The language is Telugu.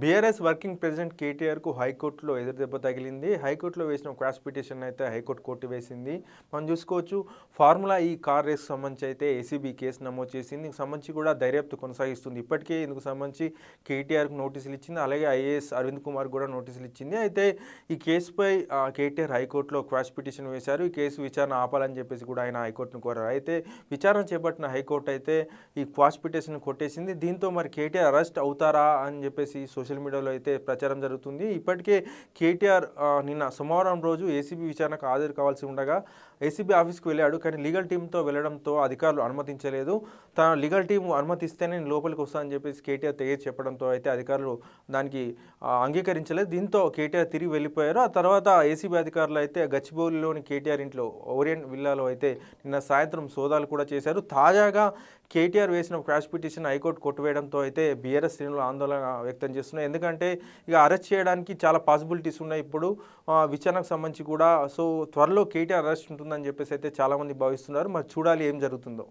బీఆర్ఎస్ వర్కింగ్ ప్రెసిడెంట్ కేటీఆర్కు హైకోర్టులో ఎదురుదెబ్బ తగిలింది. హైకోర్టులో వేసిన క్రాస్ పిటిషన్ అయితే హైకోర్టు కోర్టు వేసింది. మనం చూసుకోవచ్చు ఫార్ములా ఈ కార్ రేస్ సంబంధించి అయితే ఏసీబీ కేసు నమోదు చేసింది. సంబంధించి కూడా దర్యాప్తు కొనసాగిస్తుంది. ఇప్పటికే ఇందుకు సంబంధించి కేటీఆర్కు నోటీసులు ఇచ్చింది. అలాగే ఐఏఎస్ అరవింద్ కుమార్ కూడా నోటీసులు ఇచ్చింది. అయితే ఈ కేసుపై కేటీఆర్ హైకోర్టులో క్రాస్ పిటిషన్ వేశారు. ఈ కేసు విచారణ ఆపాలని చెప్పేసి కూడా ఆయన హైకోర్టును కోరారు. అయితే విచారణ చేపట్టిన హైకోర్టు అయితే ఈ క్రాస్ పిటిషన్ కొట్టేసింది. దీంతో మరి కేటీఆర్ అరెస్ట్ అవుతారా అని చెప్పేసి సోషల్ సోషల్ మీడియాలో అయితే ప్రచారం జరుగుతుంది. ఇప్పటికే కేటీఆర్ నిన్న సోమవారం రోజు ఏసీబీ విచారణకు హాజరు కావాల్సి ఉండగా ఏసీబీ ఆఫీస్కి వెళ్ళాడు. కానీ లీగల్ టీంతో వెళ్ళడంతో అధికారులు అనుమతించలేదు. తన లీగల్ టీం అనుమతిస్తేనే నేను లోపలికి వస్తానని చెప్పేసి కేటీఆర్ తెగేసి చెప్పడంతో అయితే అధికారులు దానికి అంగీకరించలేదు. దీంతో కేటీఆర్ తిరిగి వెళ్ళిపోయారు. ఆ తర్వాత ఏసీబీ అధికారులు అయితే గచ్చిబౌలిలోని కేటీఆర్ ఇంట్లో ఓరియంట్ విల్లాలో అయితే నిన్న సాయంత్రం సోదాలు కూడా చేశారు. తాజాగా కేటీఆర్ వేసిన క్రాష్ పిటిషన్ హైకోర్టు కొట్టువేయడంతో అయితే బీఆర్ఎస్ శ్రేణులు ఆందోళన వ్యక్తం చేస్తున్నారు. చేస్తున్నాయి ఎందుకంటే ఇక అరెస్ట్ చేయడానికి చాలా పాసిబిలిటీస్ ఉన్నాయి. ఇప్పుడు విచారణకు సంబంధించి కూడా సో త్వరలో కేటీఆర్ అరెస్ట్ ఉంటుందని చెప్పేసి అయితే చాలామంది భావిస్తున్నారు. మరి చూడాలి ఏం జరుగుతుందో.